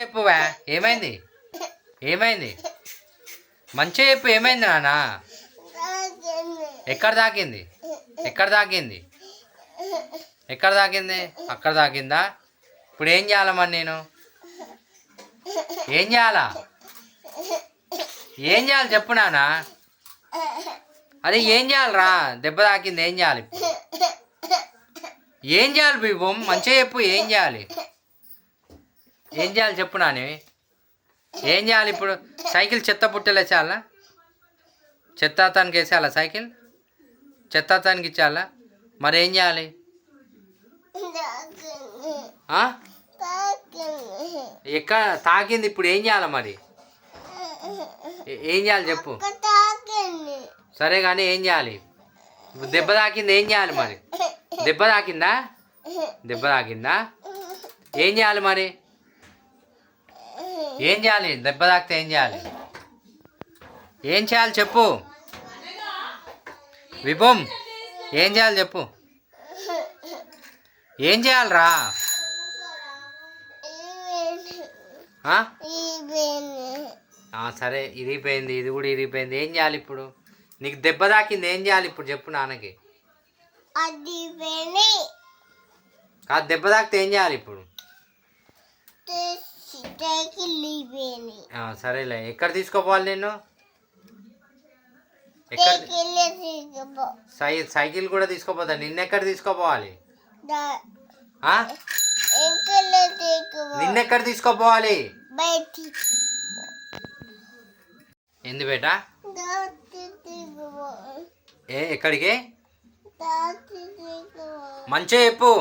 చెప్పువా. ఏమైంది? ఏమైంది? మంచిగా చెప్పు ఏమైంది నాన్న? ఎక్కడ తాకింది ఎక్కడ తాకింది ఎక్కడ తాకింది అక్కడ తాకిందా ఇప్పుడు ఏం చేయాలమ్మా నేను? ఏం చేయాలా? ఏం చేయాలి చెప్పు నాన్న. అదే ఏం చేయాలరా? దెబ్బ తాకింది ఏం చేయాలి ఏం చేయాలి బిబం? మంచిగా చెప్పు ఏం చేయాలి? ఏం చేయాలి చెప్పు నాని? ఏం చేయాలి ఇప్పుడు? సైకిల్ చెత్త పుట్టలు వేసేయాలా చెత్తాతానికి వేసేయాలా సైకిల్? చెత్తాతానికి ఇచ్చేయాలా? మరి ఏం చేయాలి? ఎక్కడ తాకింది ఇప్పుడు ఏం చేయాలి మరి? ఏం చేయాలి చెప్పు. సరే కానీ ఏం చేయాలి? ఇప్పుడు దెబ్బ తాకింది ఏం చేయాలి మరి? దెబ్బ తాకిందా? దెబ్బ తాకిందా? ఏం చేయాలి మరి? ఏం చేయాలి? దెబ్బ తాకితే ఏం చేయాలి? ఏం చేయాలి చెప్పు. విభం ఏం చేయాలి చెప్పు. ఏం చేయాలిరా? సరే ఇరిగిపోయింది. ఇది కూడా ఇరిగిపోయింది. ఏం చేయాలి ఇప్పుడు? నీకు దెబ్బ తాకింది. ఏం చేయాలి ఇప్పుడు చెప్పు నాన్నకి. కాదు దెబ్బ తాకితే ఏం చేయాలి ఇప్పుడు? సరేలే. ఎక్కడ తీసుకోపోవాలి నేను ఎక్కడ సైకిల్ తీసుకో సై సైకిల్ కూడా తీసుకోపోతా. నిన్నెక్కడ తీసుకోపోవాలి? నిన్నెక్కడ తీసుకోపోవాలి? ఎందు బేటా? ఏ ఎక్కడికి? మంచిగా చెప్పు.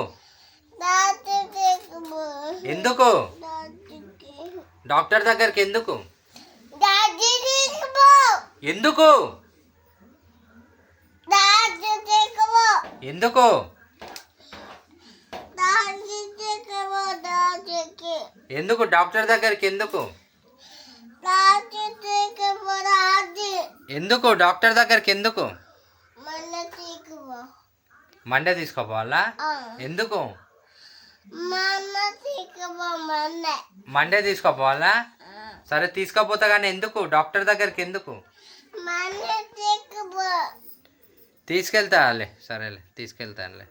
ఎందుకు? డాక్టర్ దగ్గరికి ఎందుకు? ఎందుకు? ఎందుకు? ఎందుకు? డాక్టర్ దగ్గరికి ఎందుకు? ఎందుకు? డాక్టర్ దగ్గరికి ఎందుకు? మండే తీసుకోపోవాలా? ఎందుకు? మమ్మ మండే తీసుకోపోవాలా? సరే తీసుకోపోతా కానీ ఎందుకు? డాక్టర్ దగ్గరికి ఎందుకు? తీసుకెళ్తాలే సరేలే తీసుకెళ్తానులే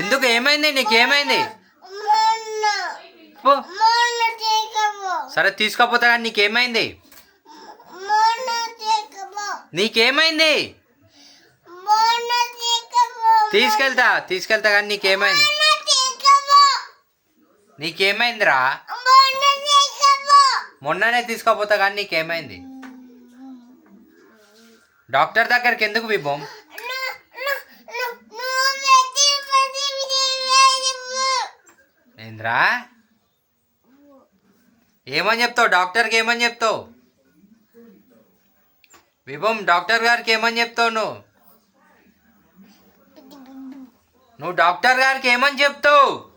ఎందుకు? ఏమైంది? నీకు ఏమైంది పో. సరే తీసుకోపోతా కానీ నీకేమైంది? నీకేమైంది? తీసుకెళ్తా తీసుకెళ్తా కానీ నీకేమైంది? నీకేమైందిరా? మొన్ననే తీసుకోపోతా కానీ నీకేమైంది? డాక్టర్ దగ్గరికి ఎందుకు విభం? ఏంద్రా? ఏమని చెప్తావు? డాక్టర్కి ఏమని చెప్తావు? విభం డాక్టర్ గారికి ఏమని చెప్తావు నువ్వు? నువ్వు డాక్టర్ గారికి ఏమని చెప్తావు?